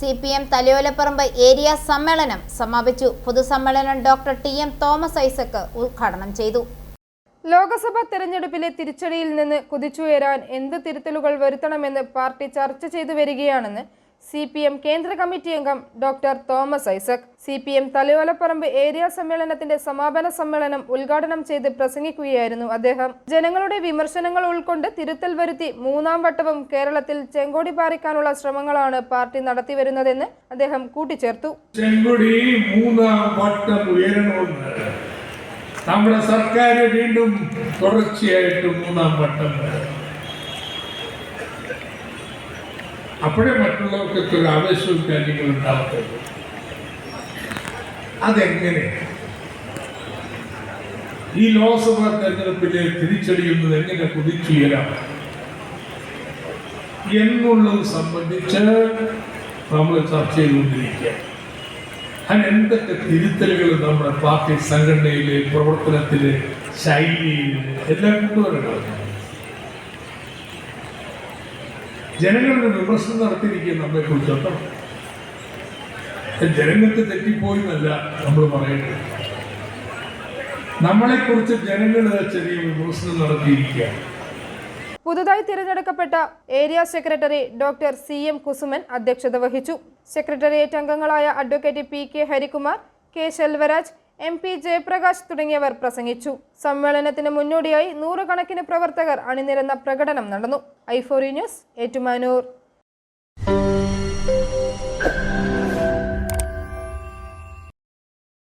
C P M Thalayolaparambu area സമ്മേളനം സമാപിച്ചു. പൊതുസമ്മേളനം doctor T M Thomas Isaac ഉദ്ഘാടനം ചെയ്തു. ലോക്സഭാ തെരഞ്ഞെടുപ്പിലെ തിരിച്ചടിയിൽ നിന്ന് കുതിച്ചുയരാൻ എന്ത് തിരുത്തലുകൾ വരുത്തണമെന്ന് പാർട്ടി ചർച്ച ചെയ്തു വരികയാണെന്ന് സി പി എം കേന്ദ്ര കമ്മിറ്റി അംഗം doctor Thomas Isaac. C P M Thalayolaparambu area സമ്മേളനത്തിന്റെ സമാപന സമ്മേളനം ഉദ്ഘാടനം ചെയ്ത് പ്രസംഗിക്കുകയായിരുന്നു അദ്ദേഹം. ജനങ്ങളുടെ വിമർശനങ്ങൾ ഉൾക്കൊണ്ട് തിരുത്തൽ വരുത്തി മൂന്നാം വട്ടവും കേരളത്തിൽ ചെങ്കോടി പാറിക്കാനുള്ള ശ്രമങ്ങളാണ് പാർട്ടി നടത്തിവരുന്നതെന്ന് അദ്ദേഹം കൂട്ടിച്ചേർത്തു. ചെങ്കൊടി മൂന്നാം വട്ടം ഉയരണമെന്ന് നമ്മുടെ സർക്കാർ വീണ്ടും തുടർച്ചയായിട്ട് മൂന്നാം വട്ടം അപ്പോഴേ മറ്റുള്ളവർക്കൊക്കെ ഒരു ആവേശവും കാര്യങ്ങളും ഉണ്ടാവത്തുള്ളൂ. അതെങ്ങനെ? ഈ ലോക്സഭാ തെരഞ്ഞെടുപ്പിലെ തിരിച്ചടിയുന്നത് എങ്ങനെ കുതിച്ചുയരാം? എന്നുള്ളത് സംബന്ധിച്ച് നമ്മൾ ചർച്ച ചെയ്തുകൊണ്ടിരിക്കുക. അതിന് എന്തൊക്കെ തിരുത്തലുകൾ നമ്മുടെ പാർട്ടി സംഘടനയിലെ പ്രവർത്തനത്തിലെ ശൈലിയിൽ എല്ലാം കൊണ്ടുവരണം. ജനങ്ങളുടെ വിമർശനം നടത്തിയിരിക്കുക നമ്മെ കുറിച്ചോട്ടോ ജനങ്ങൾക്ക് തെറ്റിപ്പോയി എന്നല്ല നമ്മൾ പറയുന്നത് നമ്മളെക്കുറിച്ച് ജനങ്ങൾ ചെറിയ വിമർശനം നടത്തിയിരിക്കുക പുതുതായി തിരഞ്ഞെടുക്കപ്പെട്ട area secretary doctor C M Kusuman അധ്യക്ഷത വഹിച്ചു. സെക്രട്ടേറിയറ്റ് അംഗങ്ങളായ advocate P K Harikumar K Selvaraj M P Jayaprakash തുടങ്ങിയവർ പ്രസംഗിച്ചു. സമ്മേളനത്തിന് മുന്നോടിയായി നൂറുകണക്കിന് പ്രവർത്തകർ അണിനിരന്ന പ്രകടനം നടന്നു. ഐഫോറി ന്യൂസ് ഏറ്റുമാനൂർ.